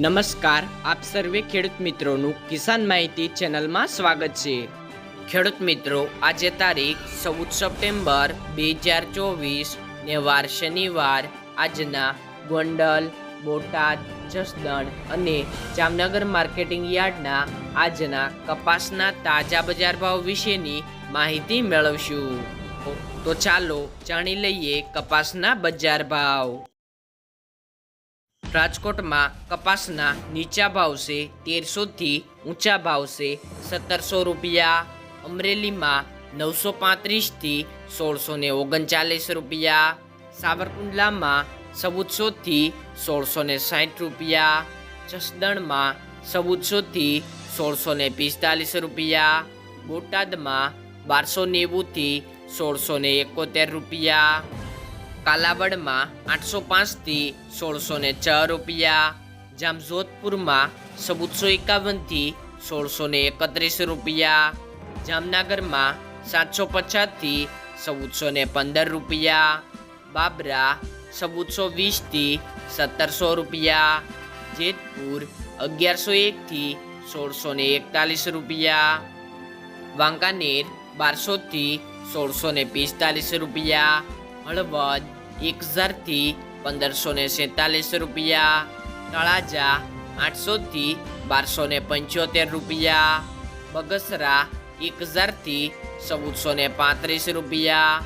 નમસ્કાર, આપ સર્વે ખેડૂત મિત્રોનું કિસાન માહિતી ચેનલમાં સ્વાગત છે. ખેડૂત મિત્રો, આજે તારીખ ચૌદ સપ્ટેમ્બર બે હજાર ચોવીસ, ને વાર શનિવાર, આજના ગોંડલ, બોટાદ, જસદણ અને જામનગર માર્કેટિંગ યાર્ડના આજના કપાસના તાજા બજાર ભાવ વિશેની માહિતી મેળવશું. તો ચાલો જાણી લઈએ કપાસના બજાર ભાવ. રાજકોટમાં કપાસના નીચા ભાવ છે તેરસોથી ઊંચા ભાવ છે સત્તરસો રૂપિયા, અમરેલીમાં નવસો પાંત્રીસથી સોળસો ને ઓગણચાલીસ રૂપિયા, સાવરકુંડલામાં ચૌદસોથી સોળસો ને સાઠ રૂપિયા, જસદણમાં ચૌદસોથી સોળસો ને પિસ્તાલીસ રૂપિયા, બોટાદમાં બારસો નેવુંથી સોળસો ને એકોતેર રૂપિયા કાલાવડમાં આઠસો પાંચથી સોળસો ને છ રૂપિયા. જામજોધપુરમાં ચૌદસો એકાવનથી સોળસો ને એકત્રીસ રૂપિયા. જામનગરમાં સાતસો પચાસથી ચૌદસો ને પંદર રૂપિયા. બાબરા ચૌદસો વીસથી સત્તરસો રૂપિયા. જેતપુર અગિયારસો એકથી સોળસો ને એકતાલીસ રૂપિયા. વાંકાનેર બારસોથી સોળસો ને પિસ્તાલીસ રૂપિયા. હળવદ એક હજારથી પંદરસો ને સેતાલીસ રૂપિયા, તળાજા આઠસોથી બારસો ને પંચોતેર રૂપિયા, બગસરા એક હજારથી ચૌદસો ને પાંત્રીસ રૂપિયા,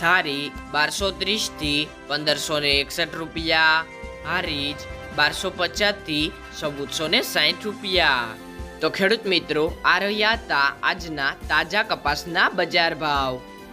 ધારી બારસો ત્રીસથી પંદરસો ને એકસઠ રૂપિયા, હારીજ બારસો પચાસથી ચૌદસો ને સાઠ રૂપિયા. તો ખેડૂત મિત્રો, આ રહ્યા હતા આજના તાજા કપાસના બજાર ભાવ.